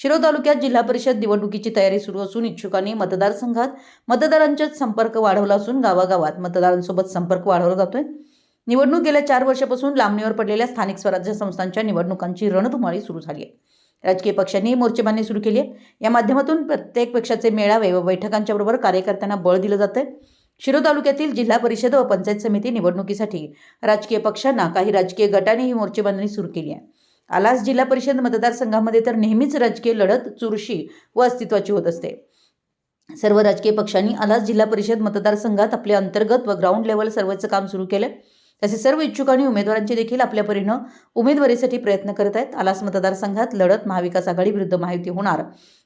शिरोळ तालुक्यात जिल्हा परिषद निवडणुकीची तयारी सुरू असून इच्छुकांनी मतदारसंघात मतदारांचा संपर्क वाढवला असून गावागावात मतदारांसोबत संपर्क वाढवला जातोय. निवडणूक गेल्या चार वर्षापासून लांबणीवर पडलेल्या स्थानिक स्वराज्य संस्थांच्या निवडणुकांची रणधुमाळी सुरू झाली आहे. राजकीय पक्षांनी मोर्चेबांधणी सुरू केली आहे. या माध्यमातून प्रत्येक पक्षाचे मेळावे व बैठकांच्या बरोबर कार्यकर्त्यांना बळ दिलं जातंय. शिरो तालुक्यातील जिल्हा परिषद व पंचायत समिती निवडणुकीसाठी राजकीय पक्षांना काही राजकीय गटांनी ही मोर्चेबांधणी सुरू केली आहे. आलास जिल्हा परिषद मतदारसंघामध्ये तर नेहमीच राजकीय लढत चुरशी व अस्तित्वाची होत असते. सर्व राजकीय पक्षांनी आलास जिल्हा परिषद मतदारसंघात आपले अंतर्गत व ग्राउंड लेवल सर्वच काम सुरू केलं. तसे सर्व इच्छुकांनी उमेदवारांचे देखील आपल्या परीनं उमेदवारीसाठी प्रयत्न करत आहेत. आलास मतदारसंघात लढत महाविकास आघाडी विरुद्ध महायुती होणार.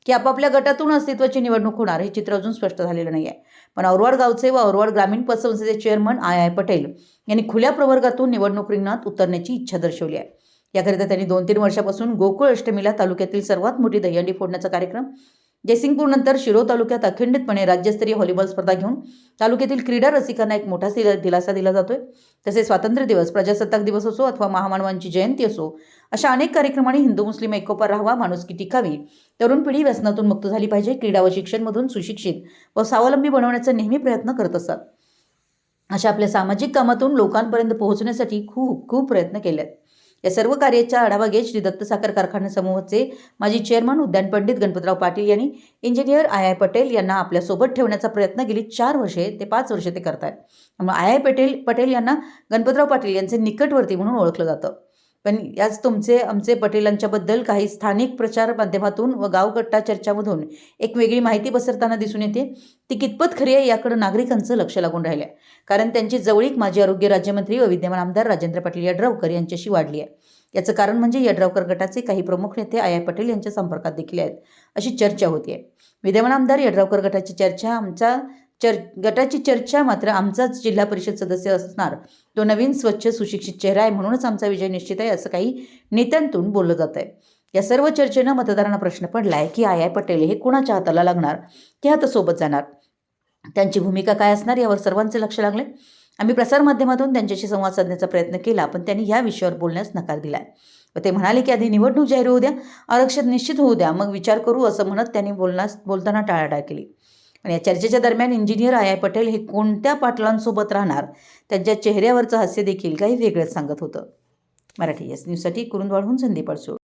की आपापल्या गटातून अस्तित्वाची निवडणूक होणार हे चित्र अजून स्पष्ट झालेलं नाही आहे पण औरवाड गावचे व औरवाड ग्रामीण पतसंस्थेचे चेअरमन आय आय पटेल यांनी खुल्या प्रवर्गातून निवडणूक रिंगणात उतरण्याची इच्छा दर्शवली आहे. याकरिता त्यांनी दोन तीन वर्षापासून गोकुळ अष्टमीला तालुक्यातील सर्वात मोठी दहीहंडी फोडण्याचा कार्यक्रम जयसिंगपूर नंतर शिरो तालुक्यात अखंडितपणे राज्यस्तरीय व्हॉलीबॉल स्पर्धा घेऊन तालुक्यातील क्रीडा रसिकांना एक मोठा दिला- दिलासा दिला जातोय. तसेच स्वातंत्र्य दिवस प्रजासत्ताक दिवस असो अथवा महामानवांची जयंती असो अशा अनेक कार्यक्रमांनी हिंदू मुस्लिम ऐकोपा राहावा माणुसकी टिकावी तरुण पिढी व्यसनातून मुक्त झाली पाहिजे क्रीडा व शिक्षणमधून सुशिक्षित व स्वावलंबी बनवण्याचा नेहमी प्रयत्न करत असतात अशा आपल्या सामाजिक कामातून लोकांपर्यंत पोहोचण्यासाठी खूप खूप प्रयत्न केले आहेत या सर्व कार्याचा आढावा घेत श्री दत्त साखर कारखाना समूहाचे माजी चेअरमन उद्यान पंडित गणपतराव पाटील यांनी इंजिनियर आय आय पटेल यांना आपल्यासोबत ठेवण्याचा प्रयत्न गेली चार वर्षे ते पाच वर्षे ते करत आहेत त्यामुळे आय आय पटेल पटेल यांना गणपतराव पाटील यांचे निकटवर्ती म्हणून ओळखलं जातं. पण याच तुमचे आमचे पटेलांच्याबद्दल काही स्थानिक प्रचार माध्यमातून व गावगट्टा चर्चामधून एक वेगळी माहिती पसरताना दिसून येते. ती कितपत खरी आहे याकडे नागरिकांचं लक्ष लागून राहिलं आहे कारण त्यांची जवळीक माजी आरोग्य राज्यमंत्री व विद्यमान आमदार राजेंद्र पाटील यड्रावकर यांच्याशी वाढली आहे. याचं कारण म्हणजे यड्रावकर गटाचे काही प्रमुख नेते आय आय पटेल यांच्या संपर्कात देखील आहेत अशी चर्चा होती आहे विद्यमान आमदार यड्रावकर गटाची चर्चा आमचा चर गटाची चर्चा मात्र आमचाच जिल्हा परिषद सदस्य असणार. तो नवीन स्वच्छ सुशिक्षित चेहरा आहे म्हणूनच आमचा विजय निश्चित आहे असं काही नेत्यांतून बोललं जात आहे या सर्व चर्चेनं मतदारांना प्रश्न पडला आहे की आय आय पटेल हे कुणाच्या हाताला लागणार? ते आता सोबत जाणार. त्यांची भूमिका काय असणार यावर सर्वांचे लक्ष लागले. आम्ही प्रसारमाध्यमातून त्यांच्याशी संवाद साधण्याचा प्रयत्न केला पण त्यांनी या विषयावर बोलण्यास नकार दिला व ते म्हणाले की आधी निवडणूक जाहीर होऊ द्या आरक्षण निश्चित होऊ द्या मग विचार करू असं म्हणत त्यांनी बोलण्यास बोलताना टाळाटाळ केली. आणि या चर्चेच्या दरम्यान इंजिनियर आय आय पटेल हे कोणत्या पाटलांसोबत राहणार? त्यांच्या चेहऱ्यावरचं हास्य देखील काही वेगळंच सांगत होतं. मराठी एस न्यूजसाठी कुरुंदवाडहून संदीप अडसूळ.